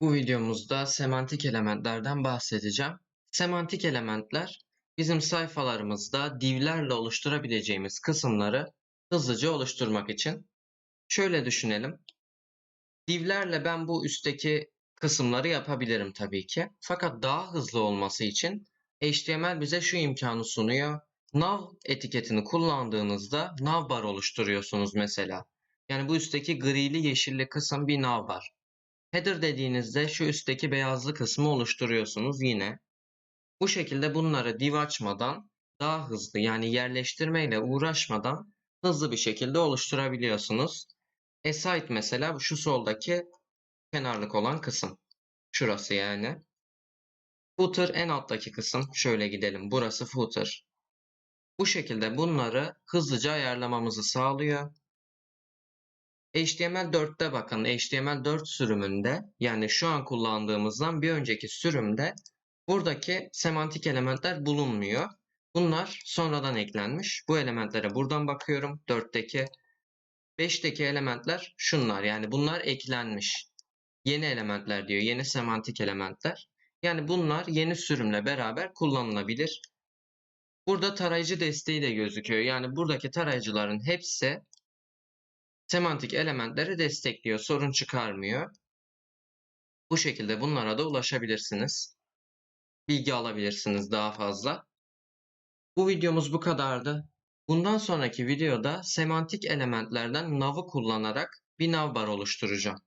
Bu videomuzda semantik elementlerden bahsedeceğim. Semantik elementler bizim sayfalarımızda divlerle oluşturabileceğimiz kısımları hızlıca oluşturmak için. Şöyle düşünelim. Divlerle ben bu üstteki kısımları yapabilirim tabii ki. Fakat daha hızlı olması için HTML bize şu imkanı sunuyor. Nav etiketini kullandığınızda navbar oluşturuyorsunuz mesela. Yani bu üstteki grili yeşilli kısım bir navbar. Header dediğinizde şu üstteki beyazlı kısmı oluşturuyorsunuz yine. Bu şekilde bunları div açmadan daha hızlı yani yerleştirmeyle uğraşmadan hızlı bir şekilde oluşturabiliyorsunuz. Aside mesela şu soldaki kenarlık olan kısım. Şurası yani. Footer en alttaki kısım. Şöyle gidelim. Burası footer. Bu şekilde bunları hızlıca ayarlamamızı sağlıyor. HTML4'te bakın HTML4 sürümünde yani şu an kullandığımızdan bir önceki sürümde buradaki semantik elementler bulunmuyor. Bunlar sonradan eklenmiş. Bu elementlere buradan bakıyorum. 4'teki 5'teki elementler şunlar yani bunlar eklenmiş. Yeni elementler diyor. Yeni semantik elementler. Yani bunlar yeni sürümle beraber kullanılabilir. Burada tarayıcı desteği de gözüküyor. Yani buradaki tarayıcıların hepsi semantik elementleri destekliyor, sorun çıkarmıyor. Bu şekilde bunlara da ulaşabilirsiniz. Bilgi alabilirsiniz daha fazla. Bu videomuz bu kadardı. Bundan sonraki videoda semantik elementlerden nav'ı kullanarak bir navbar oluşturacağım.